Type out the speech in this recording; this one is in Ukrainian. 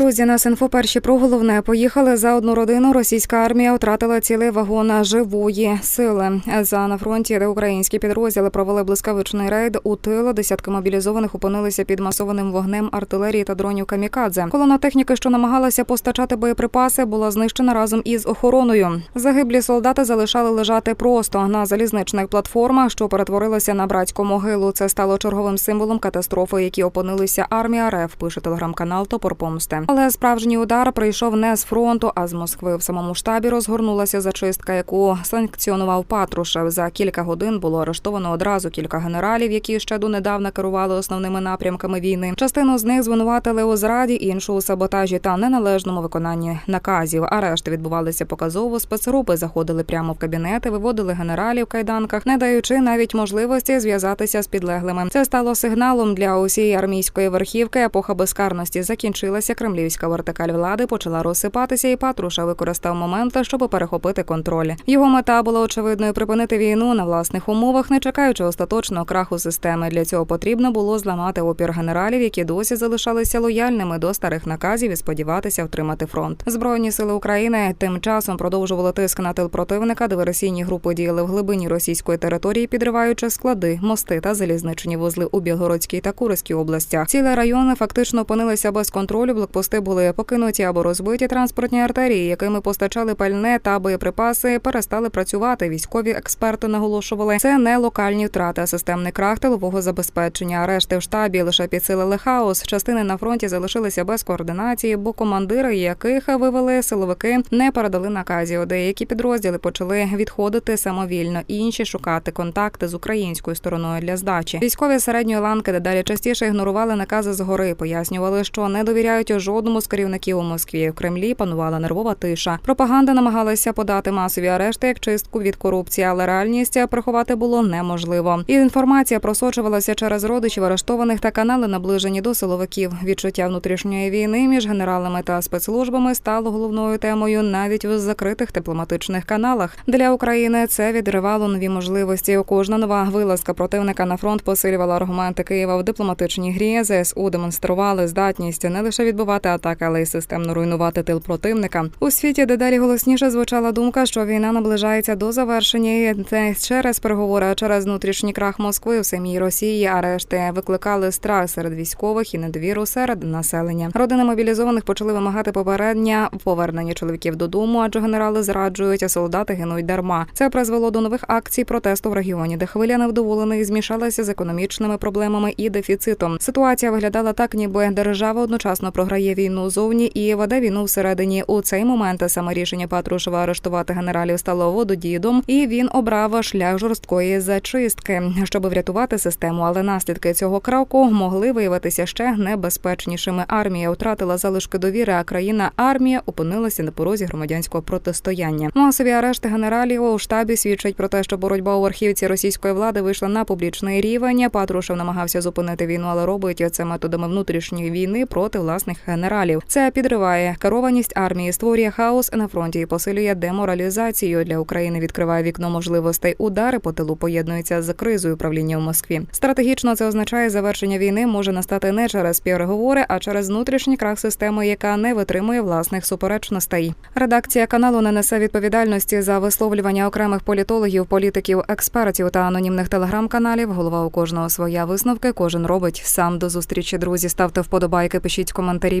Друзі, нас інфо перші про головне поїхали за одну родину. Російська армія втратила цілий вагон живої сили. За на фронті, де українські підрозділи провели блискавичний рейд у тил. Десятки мобілізованих опинилися під масованим вогнем артилерії та дронів камікадзе. Колона техніки, що намагалася постачати боєприпаси, була знищена разом із охороною. Загиблі солдати залишали лежати просто на залізничних платформах, що перетворилися на братську могилу. Це стало черговим символом катастрофи, які опинилися армія РФ. Пише телеграм-канал Топор Помсти. Але справжній удар прийшов не з фронту, а з Москви. В самому штабі розгорнулася зачистка, яку санкціонував Патрушев. За кілька годин було арештовано одразу кілька генералів, які ще донедавна керували основними напрямками війни. Частину з них звинуватили у зраді, іншу у саботажі та неналежному виконанні наказів. Арешти відбувалися показово. Спецрупи заходили прямо в кабінети, виводили генералів в кайданках, не даючи навіть можливості зв'язатися з підлеглими. Це стало сигналом для усієї армійської верхівки. Епоха безкарності закінчилася. Кремлівська вертикаль влади почала розсипатися, і Патруша використав момент, щоб перехопити контроль. Його мета була очевидною припинити війну на власних умовах, не чекаючи остаточного краху системи. Для цього потрібно було зламати опір генералів, які досі залишалися лояльними до старих наказів і сподіватися втримати фронт. Збройні сили України тим часом продовжували тиск на тил противника. Диверсійні групи діяли в глибині російської території, підриваючи склади, мости та залізничні вузли у Білгородській та Курській областях. Цілі райони фактично опинилися без контролю. Блокпости були покинуті або розбиті транспортні артерії, якими постачали пальне та боєприпаси, перестали працювати. Військові експерти наголошували, це не локальні втрати, а системний крах тилового забезпечення. Арешти в штабі лише підсилили хаос. Частини на фронті залишилися без координації, бо командири, яких вивели силовики, не передали наказів. Деякі підрозділи почали відходити самовільно, інші шукати контакти з українською стороною для здачі. Військові середньої ланки дедалі частіше ігнорували накази згори, пояснювали, що не довіряють жодному з керівників у Москві. В Кремлі панувала нервова тиша. Пропаганда намагалася подати масові арешти як чистку від корупції, але реальність приховати було неможливо. І інформація просочувалася через родичів арештованих та канали, наближені до силовиків. Відчуття внутрішньої війни між генералами та спецслужбами стало головною темою навіть в закритих дипломатичних каналах. Для України це відривало нові можливості. Кожна нова вилазка противника на фронт посилювала аргументи Києва в дипломатичній грі. ЗСУ демонстрували здатність не лише відбувати атаки, але й системно руйнувати тил противника. У світі дедалі голосніше звучала думка, що війна наближається до завершення. І Це через переговори, а через внутрішній крах Москви в самій Росії. Арешти викликали страх серед військових і недовіру серед населення. Родини мобілізованих почали вимагати попередння повернення чоловіків додому, адже генерали зраджують, а солдати гинуть дарма. Це призвело до нових акцій протесту в регіоні, де хвиля невдоволених змішалася з економічними проблемами і дефіцитом. Ситуація виглядала так, ніби держава одночасно програє війну зовні і веде війну всередині. У цей момент саме рішення Патрушева арештувати генералів стало вододієдом, і він обрав шлях жорсткої зачистки, щоб врятувати систему. Але наслідки цього кроку могли виявитися ще небезпечнішими. Армія втратила залишки довіри, а країна армія опинилася на порозі громадянського протистояння. Масові арешти генералів у штабі свідчать про те, що боротьба у верхівці російської влади вийшла на публічний рівень. Патрушев намагався зупинити війну, але робить це методами внутрішньої війни проти власних генералів. Це підриває керованість армії, створює хаос на фронті і посилює деморалізацію для України. Відкриває вікно можливостей. Удари по тилу поєднуються з кризою управління в Москві. Стратегічно це означає, завершення війни може настати не через переговори, а через внутрішній крах системи, яка не витримує власних суперечностей. Редакція каналу не несе відповідальності за висловлювання окремих політологів, політиків, експертів та анонімних телеграм-каналів. Голова у кожного своя висновки. Кожен робить сам до зустрічі. Друзі, ставте вподобайки, пишіть коментарі,